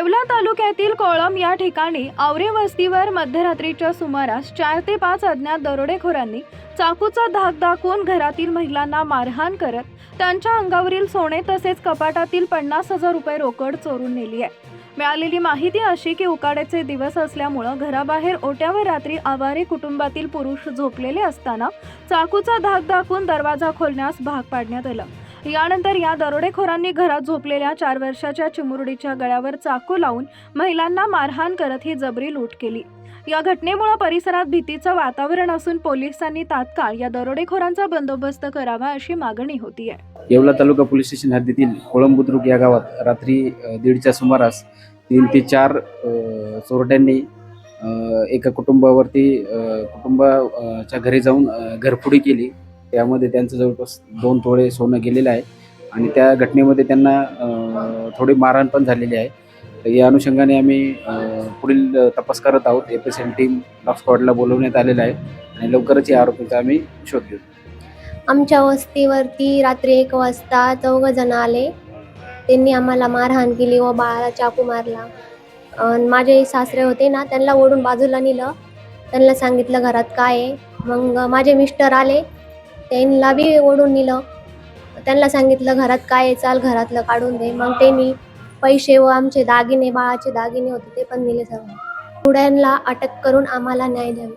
येवला तालुक्यातील कोळम या ठिकाणी आवरे वस्तीवर मध्यरात्रीच्या सुमारास चार ते पाच अज्ञात दरोडेखोरांनी चाकूचा धाक दाखवून घरातील महिलांना मारहाण करत त्यांच्या अंगावरील सोने तसेच कपाटातील पन्नास हजार रुपये रोकड चोरून नेली आहे. मिळालेली माहिती अशी की उकाड्याचे दिवस असल्यामुळं घराबाहेर ओट्यावर रात्री आवारे कुटुंबातील पुरुष झोपलेले असताना चाकूचा धाक दाखवून दरवाजा खोलण्यास भाग पाडण्यात आलं. यानंतर या दरोडेखोरांनी घरात झोपलेल्या चार वर्षाच्या चिमुरडीच्या गळ्यावर चाकू लावून महिलांना मारहाण करत ही जबरी लूट केली. या घटनेमुळे परिसरात भीतीचं वातावरण असून पोलिसांनी तात्काळ या दरोडेखोरांचा बंदोबस्त करावा अशी मागणी होती आहे येवला तालुका पोलीस स्टेशन हद्दीतील कोळंबुद्रुक या गावात रात्री दीडच्या सुमारास तीन ते चार चोरट्यांनी एका कुटुंबावरती कुटुंबाच्या घरी जाऊन घरफोडी केली. त्यामध्ये त्यांचं जवळपास दोन तोळे सोनं गेलेलं आहे आणि त्या घटनेमध्ये त्यांना थोडी मारहाण पण झालेली आहे. या अनुषंगाने आम्ही पुढील तपास करत आहोत. F S L team dog स्क्वॉडला बोलवण्यात आलेलं आहे आणि लवकरच या आरोपीचा आम्ही शोध घेऊ. आमच्या वस्तीवरती रात्री एक वाजता चौघ जण आले. त्यांनी आम्हाला मारहाण केली व बाळाला चाकू मारला. अन् माझे सासरे होते ना त्यांना ओढून बाजूला नेलं. त्यांना सांगितलं घरात काय आहे? मग माझे मिस्टर आले. त्यांना बी ओढून नेलं. त्यांना सांगितलं घरात काय आहे? चाल घरातलं काढून दे. मग त्यांनी पैसे व आमचे दागिने बाळाचे दागिने होते ते पण दिले सगळे पुढ्यांना अटक करून आम्हाला न्याय द्यावी.